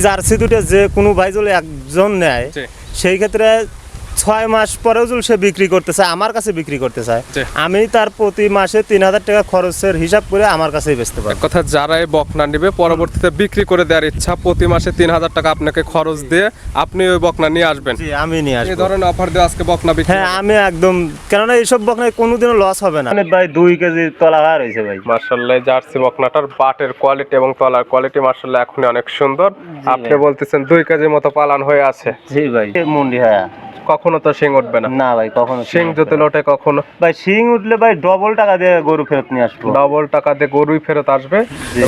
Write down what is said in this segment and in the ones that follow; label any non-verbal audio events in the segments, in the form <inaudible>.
Jersey দুটো যে কোনো ভাই যদি একজন নেয় সেই ক্ষেত্রে ছয় মাস পরেও সে বিক্রি করতে চায় আমার কাছে বিক্রি করতে চায়। আমি তার প্রতি মাসে তিন হাজার টাকা খরচের হিসাব করে আমার কাছেই বেচতে পারি কথা যারা এই বকনা নেবে পরবর্তীতে বিক্রি করে দেওয়ার ইচ্ছা প্রতি মাসে তিন হাজার টাকা আপনাকে খরচ দিয়ে আপনি ওই বকনা নিয়ে আসবেন। আমি নিয়ে এই আসব। ধরনের অফার দিয়ে আজকে বকনা বিক্রি হ্যাঁ আমি একদম কেননা এইসব বকনায় কোনোদিনও লস হবে না। ভাই দুই কেজি তলা হার হয়েছে ভাই। মার্শাল্লাহ জার্সি বকনাটার বাটের কোয়ালিটি এবং তলার কোয়ালিটি মার্শাল্লাহ এখনই অনেক সুন্দর। আপনি বলতেছেন দুই কেজির মতো পালান হয়ে আছে। জি ভাই। মুন্ডি হ্যাঁ কখনো তো শিং উঠবে না। না ভাই কখনো শিং যদি লোটে কখনো। ভাই শিং উঠলে ভাই ডবল টাকা দিয়ে গরু ফেরত নিয়ে আসব। ডবল টাকা দিয়ে গরুই ফেরত আসবে।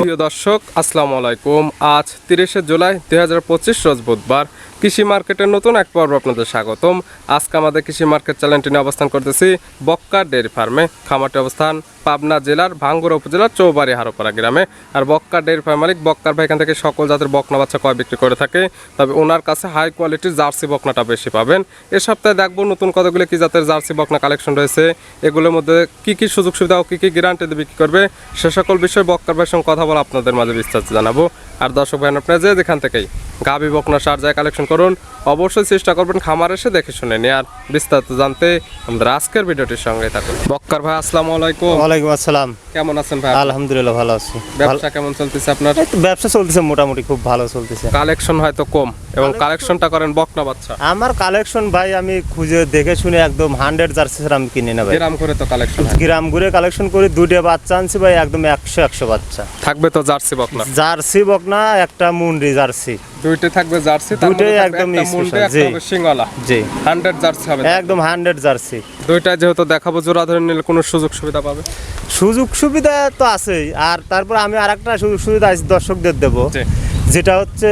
প্রিয় দর্শক আসসালামু আলাইকুম। আজ তিরিশে জুলাই দুই হাজার পঁচিশ রোজ বুধবার। কৃষি মার্কেটের নতুন এক পর্ব আপনাদের স্বাগতম। আজকে আমাদের কৃষি মার্কেট চ্যানেলটি নিয়ে অবস্থান করতেছি বক্কার ডেয়ারি ফার্মে। খামারটি অবস্থান পাবনা জেলার ভাঙ্গুর উপজেলার চৌবাড়ি হারোপাড়া গ্রামে। আর বক্কার ডেয়ারি ফার্ম মালিক, বক্কার ভাই এখান থেকে সকল জাতের বকনা বাচ্চা কয় বিক্রি করে থাকে। তবে ওনার কাছে হাই কোয়ালিটির জার্সি বকনাটা বেশি পাবেন। এ সপ্তাহে দেখব নতুন কতগুলো কি জাতের জার্সি বকনা কালেকশন রয়েছে। এগুলোর মধ্যে কি কি সুযোগ সুবিধা ও কী কী গ্যারান্টি দিয়ে বিক্রি করবে, সে সকল বিষয়ে বক্কার ভাইয়ের সঙ্গে কথা বলে আপনাদের মাঝে বিস্তারিত জানাব। আর দর্শক ভাই, আপনারা যে যেখান থেকেই গাবি বকনা সার যায় কালেকশন করুন, অবশ্যই চেষ্টা করবেন খামার এসে দেখে শুনে নিয়ে আর বিস্তারিত জানতে আমাদের আজকের ভিডিওটির সঙ্গে থাকুন। বক্কার ভাই, আসসালামু আলাইকুম। ওয়ালাইকুম আসসালাম। কেমন আছেন ভাই? আলহামদুলিল্লাহ ভালো আছি। ব্যবসা কেমন চলতেছে আপনার? ব্যবসা চলতেছে মোটামুটি খুব ভালো চলতেছে। কালেকশন হয়তো কম এবং কালেকশনটা করেন বকনা বাচ্চা। আমার কালেকশন ভাই আমি খুঁজে দেখে শুনে একদম হান্ড্রেড জার্সি আমি কিনে গ্রাম করে তো কালেকশন গ্রাম ঘুরে কালেকশন করি দুটো বাচ্চা আনছি ভাই একদম একশো একশো বাচ্চা। থাকবে তো জার্সি বকনা? জার্সি বকনা একটা মুন্ডি জার্সি। দুইটা থাকবে জার্সি দুইটাই একদম একটা জি। হবে জি। 100 জার্সি হবে। একদম হান্ড্রেড জার্সি। দুইটা যেহেতু দেখাবো জোড়া ধরে নিলে কোনো সুযোগ সুবিধা পাবে? সুযোগ সুবিধা তো আছেই। আর তারপর আমি আর একটা সুবিধা দর্শকদের দেব। যেটা হচ্ছে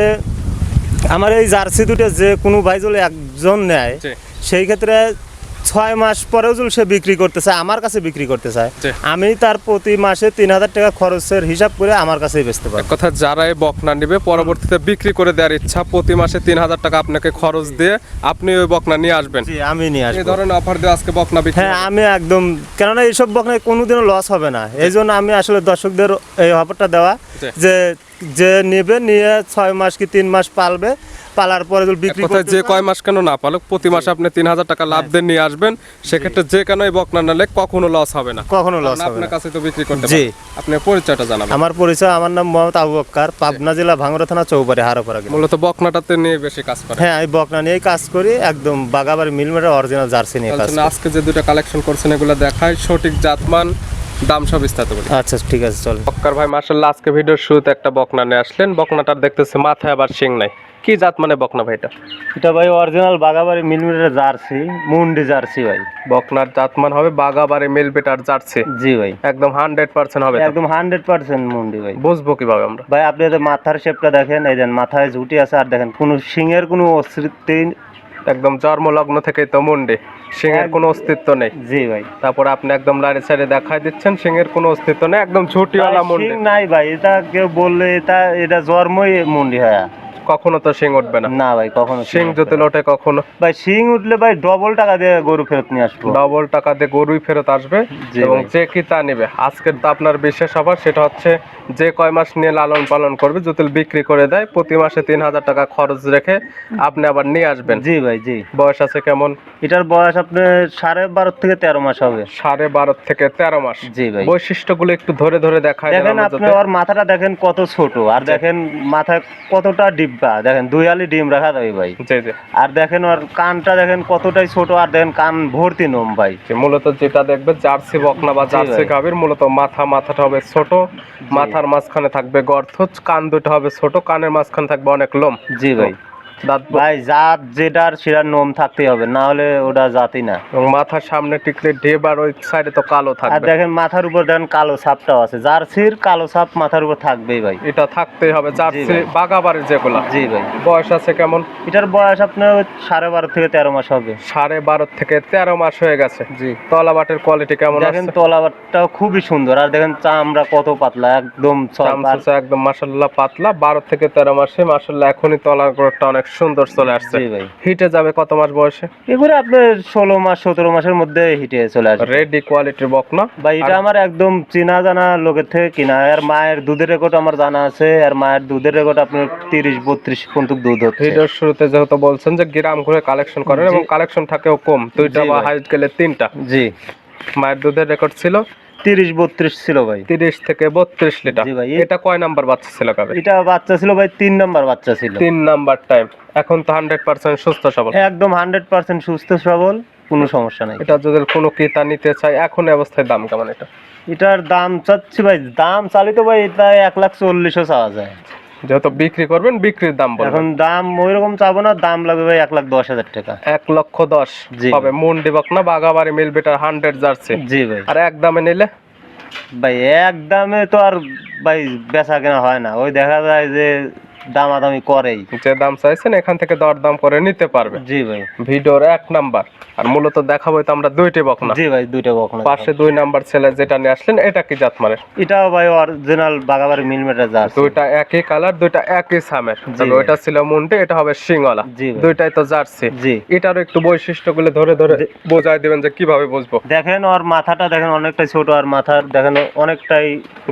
আমার এই জার্সি দুটো যে কোনো ভাই যদি একজন নেয় সেই ক্ষেত্রে ছয় মাস পরেও যদি সে বিক্রি করতে চায় আমার কাছে বিক্রি করতে চায় আমি তার প্রতি মাসে তিন হাজার টাকা খরচের হিসাব করে আমার কাছেই বেচতে পারি কথা যারা এই বকনা নেবে পরবর্তীতে বিক্রি করে দেওয়ার ইচ্ছা প্রতি মাসে তিন হাজার টাকা আপনাকে খরচ দিয়ে আপনি ওই বকনা নিয়ে আসবেন। আমি নিয়ে আসব। ধরনের অফার দিয়ে আজকে বকনা বিক্রি হ্যাঁ আমি একদম কেননা এইসব বকনায় কোনোদিনও লস হবে না। এই জন্য আমি আসলে দর্শকদের এই অফারটা দেওয়া যে যে নেবে নিয়ে ছয় মাস কি তিন মাস পালবে পালার পরে বিক্রি করতে যে কয় মাস কেন না পালক প্রতি মাসে আপনি তিন হাজার টাকা লাভ দিয়ে নিয়ে আসবেন। সেক্ষেত্রে যে কেন এই বকনা নিলে কখনো লস হবে না। কখনো লস হবে আপনার না কাছে তো বিক্রি করতে জি। আপনার পরিচয়টা জানাবেন। আমার পরিচয় আমার নাম মোহাম্মদ আবু বক্কার পাবনা জেলা ভাঙড়া থানা চৌবাড়ি হারোপাড়া গ্রাম। মূলত বকনাটাতে নিয়ে বেশি কাজ করে হ্যাঁ আমি বকনা নিয়েই কাজ করি একদম বাগাবাড়ি মিলমেটের অরিজিনাল জার্সি নিয়ে কাজ আজকে যে দুটো কালেকশন করছেন এগুলো দেখায় সঠিক জাতমান দাম সব বিস্তারিত করি। আচ্ছা ঠিক আছে চল বক্কার ভাই মার্শাল্লাহ আজকে ভিডিওর শুরুতে একটা বকনা নিয়ে আসলেন। বকনাটার দেখতেছে মাথায় আবার শিং নাই। কি জাত মানে বকনা ভাইটা এটা? ভাই অরিজিনাল বাগাবাড়ি মিলমেটের জার্সি মুন্ডি জার্সি ভাই। বকনার জাতমান হবে বাগাবারে মিল বেটার জার্সি। জি ভাই। একদম হান্ড্রেড পার্সেন্ট হবে একদম হান্ড্রেড পার্সেন্ট মুন্ডি ভাই। বুঝব কীভাবে আমরা? ভাই আপনি মাথার শেপটা দেখেন এই দেন মাথায় ঝুটি আছে আর দেখেন কোনো সিংয়ের কোনো অস্তিত্বই একদম জন্মলগ্ন থেকে তো মুন্ডে। সিংহের কোনো অস্তিত্ব নেই। জি ভাই। তারপর আপনি একদম লাইনের সাইডে দেখাই দিচ্ছেন সিংহের কোনো অস্তিত্ব নেই একদম ঝুটিওয়ালা ভাই, নাই ভাই এটা কেউ বললে এটা এটা জন্মই মুন্ডি হয়। কখনো তো শিং উঠবে না। না ভাই কখনো শিং যদি লোটে কখনো। ভাই শিং উঠলে ভাই ডবল টাকা দিয়ে গরু ফেরত নিয়ে আসব। ডবল টাকা দিয়ে গরুই ফেরত আসবে এবং যে কি তা নেবে। আজকের তো আপনার বিশেষ আবার সেটা হচ্ছে যে কয় মাস নিয়ে লালন পালন করবে যদি বিক্রি করে দেয় প্রতি মাসে তিন হাজার টাকা খরচ রেখে আপনি আবার নিয়ে আসবেন। জি ভাই জি। বয়স আছে কেমন? এটার বয়স আপনি সাড়ে বারো থেকে তেরো মাস হবে। সাড়ে বারো থেকে তেরো মাস। জি ভাই। বৈশিষ্ট্যগুলো একটু ধরে ধরে দেখায় দেখেন আপনি ওর মাথাটা দেখেন কত ছোট আর দেখেন মাথায় কতটা ডিব্বা দেখেন দুই আলি ডিম রাখা যাবে ভাই। আর দেখেন ওর কানটা দেখেন কতটাই ছোট আর দেখেন কান ভর্তি নোম ভাই। মূলত যেটা দেখবে জার্সি বকনা বা জার্সি। গাভীর মূলত মাথা মাথাটা হবে ছোট মাথার মাঝখানে থাকবে গর্থ কান দুটো হবে ছোট কানের মাঝখানে থাকবে অনেক লোম। জি ভাই। ভাই জাত যেটার সেটার নোম থাকতেই হবে না হলে ওটা জাতি না। এবং মাথার সামনে টিকলে ঢেব আর ওই সাইডে তো কালো আর থাকবে। দেখেন মাথার উপর দেখেন কালো ছাপটাও আছে জার্সির কালো ছাপ মাথার উপর থাকবেই ভাই। এটা থাকতেই হবে জার্সি ভাই। বাগাবাড়ির যেগুলা। জি ভাই। বয়স আছে কেমন? এটার বয়স আপনার সাড়ে বারো থেকে তেরো মাস হবে। সাড়ে বারো থেকে তেরো মাস হয়ে গেছে। জি। তলাবাটের কোয়ালিটি কেমন দেখেন আছে? তলাবারটাও খুবই সুন্দর আর দেখেন চামড়া কত পাতলা একদম একদম মাসাল্লাহ পাতলা বারো থেকে তেরো মাসে মাসাল্লাহ এখনই তলার গোড়টা অনেক সুন্দর চলে আসছে। হিটে যাবে কত মাস বয়সে? এগুলো আপনার ষোলো মাস সতেরো মাসের মধ্যে হিটে চলে আসবে। রেডি কোয়ালিটির বকনা ভাই এটা আমার একদম চেনা জানা লোকের থেকে কিনা। আর মায়ের দুধের রেকর্ড আমার জানা আছে। আর মায়ের দুধের রেকর্ড আপনার তিরিশ বত্রিশ পর্যন্ত দুধ হচ্ছে। ভিডিওর শুরুতে যেহেতু বলছেন যে গ্রাম ঘুরে কালেকশন করেন এবং কালেকশন থাকেও কম। দুইটা বা হাইট গেলে তিনটা। জি। মায়ের দুধের রেকর্ড ছিল। তিরিশ বত্রিশ ছিল ভাই। তিরিশ থেকে বত্রিশ লিটার। জি ভাই, এটা কয় নাম্বার বাচ্চা ছিল কবে এটা বাচ্চা ছিল ভাই তিন নাম্বার বাচ্চা ছিল। তিন নাম্বার টাইম এখন তো হান্ড্রেড পার্সেন্ট সুস্থ সবল। একদম হান্ড্রেড পার্সেন্ট সুস্থ সবল কোনো সমস্যা নাই। এটা যদি কোনো ক্রেতা নিতে চায় এখন অবস্থায় দাম কেমন এটা? এটার দাম চাচ্ছি ভাই দাম চালিত ভাই এটা এক লাখ চল্লিশও চাওয়া যায়। যেহেতু বিক্রি করবেন বিক্রির দাম এখন বলবেন দাম ওই রকম চাবো না দাম লাগবে ভাই এক লাখ দশ হাজার টাকা। এক লক্ষ দশ জি। হবে মুন্ডি বকনা বাগাবাড়ি মিল বেটার হান্ড্রেড জার্সি। জি ভাই। আর এক দামে নিলে? ভাই এক দামে তো আর ভাই বেচা কেনা হয় না। ওই দেখা যায় যে দামাদামি করেই। যে দাম চাইছেন এখান থেকে করে নিতে পারবে। জি ভাই। ভিডিওর এক নাম্বার। আর মূলত দেখাবো তো আমরা দুইটি বকনা। জি ভাই দুইটা বকনা। পাশে দুই নাম্বার ছেলে যেটা নিয়ে আসলেন এটা কি এটাও ভাই অরিজিনাল বাগাবাড়ি দুইটা একই কালার দুইটা একই সামের। ওইটা ছিল মুন্ডি এটা হবে সিংওয়ালা দুইটাই তো জার্সি। জি। এটারও একটু বৈশিষ্ট্যগুলো ধরে ধরে বোঝাই দিবেন যে কীভাবে বুঝব। দেখেন ওর মাথাটা দেখেন অনেকটাই ছোট আর মাথার দেখেন অনেকটাই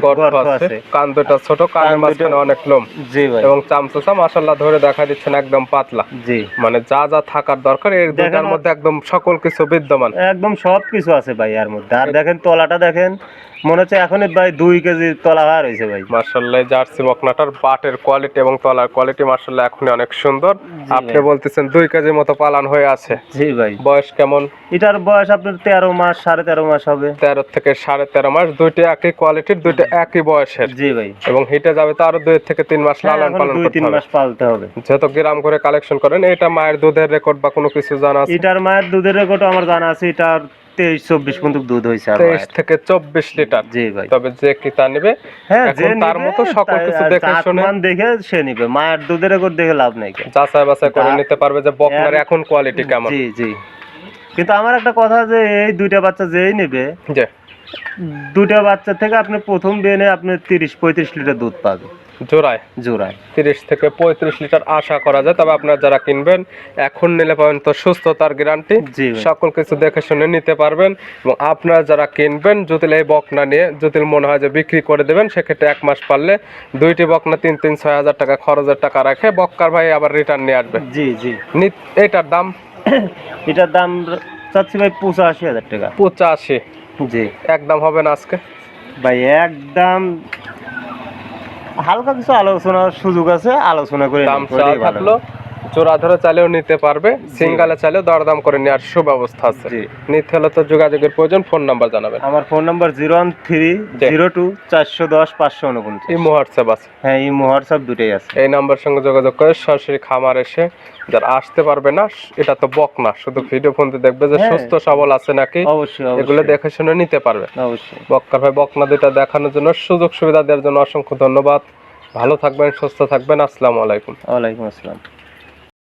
গর্ত আছে। আছে। কান দুটা ছোট কানের মাঝখানে অনেক লোম। জি ভাই। এবং চামচা মাসাল্লাহ ধরে দেখা দিচ্ছেন একদম পাতলা। জি। মানে যা যা থাকার দরকার এর দুটার মধ্যে একদম সকল কিছু বিদ্যমান। একদম সব কিছু আছে ভাই এর মধ্যে। আর দেখেন তলাটা দেখেন মনে হচ্ছে এখনই ভাই দুই কেজি তলা হওয়া রয়েছে ভাই। মার্শাল্লাহ জার্সি বকনাটার বাটের কোয়ালিটি এবং তলার কোয়ালিটি মার্শাল্লাহ এখনই অনেক সুন্দর। আপনি বলতেছেন দুই কেজির মতো পালান হয়ে আছে। জি ভাই। বয়স কেমন? এটার বয়স আপনার তেরো মাস সাড়ে তেরো মাস হবে। তেরো থেকে সাড়ে তেরো মাস দুইটা একই কোয়ালিটির দুইটা একই বয়সের। জি ভাই। এবং হিটে যাবে তো আরও দুই থেকে তিন মাস হ্যাঁ, লালন এখন পালন দুই তিন মাস পালতে হবে। যেহেতু গ্রাম করে কালেকশন করেন এটা মায়ের দুধের রেকর্ড বা কোনো কিছু জানা আছে? এটার মায়ের দুধের রেকর্ড আমার জানা আছে এটার তেইশ চব্বিশ পর্যন্ত দুধ হয়েছে তেইশ থেকে চব্বিশ লিটার। জি ভাই। তবে যে কিতা নিবে হ্যাঁ যে তার মতো সকল কিছু দেখে শুনে- দেখে সে নিবে। মায়ের দুধের রেকর্ড দেখে লাভ নাই যাচাই বাছাই করে নিতে পারবে যে বকনার এখন কোয়ালিটি কেমন। জি। জি কিন্তু আমার একটা কথা যে এই দুইটা বাচ্চা যেই নেবে দুইটা বাচ্চা থেকে আপনি প্রথম বেনে আপনি তিরিশ পঁয়ত্রিশ লিটার দুধ পাবে জোড়ায়? জোড়ায়। তিরিশ থেকে পঁয়ত্রিশ লিটার আশা করা যায় তবে আপনারা যারা কিনবেন এখন নিলে পাবেন তো সুস্থতার গ্যারান্টি। সকল কিছু দেখে শুনে নিতে পারবেন এবং আপনারা যারা কিনবেন যদি এই বকনা নিয়ে যদি মনে হয় যে বিক্রি করে দেবেন সেক্ষেত্রে এক মাস পারলে দুইটি বকনা তিন তিন ছয় হাজার টাকা খরচের টাকা রাখে বক্কার ভাই আবার রিটার্ন নিয়ে আসবে। জি জি। এটার দাম? <coughs> এটার দাম চাচ্ছি ভাই পঁচাশি হাজার টাকা। পঁচাশি। জি। একদম হবে না আজকে? ভাই একদম হালকা কিছু আলোচনার সুযোগ আছে আলোচনা করে। থাকল জোড়া ধরে চাইলেও নিতে পারবে সিঙ্গালে চাইলেও দরদাম করে নেওয়ার সুব্যবস্থা আছে। নিতে হলে তো যোগাযোগের প্রয়োজন ফোন নাম্বার জানাবেন। আমার phone number zero one three zero two চারশো দশ পাঁচশো উনপঞ্চাশ। এই হোয়াটসঅ্যাপ আছে? হ্যাঁ এই হোয়াটসঅ্যাপ দুটোই আছে। এই নাম্বার সঙ্গে যোগাযোগ করে সরাসরি খামার এসে যারা আসতে পারবে না এটা তো বক না শুধু ভিডিও ফোনতে দেখবে যে হ্যাঁ। সুস্থ সবল আছে নাকি? অবশ্যই এগুলো দেখে শুনে নিতে পারবে। অবশ্যই। বক্কার ভাই বকনা দুইটা দেখানোর জন্য সুযোগ সুবিধা দেওয়ার জন্য অসংখ্য ধন্যবাদ। ভালো থাকবেন সুস্থ থাকবেন। আসসালামু আলাইকুম। ওয়ালাইকুম আসসালাম।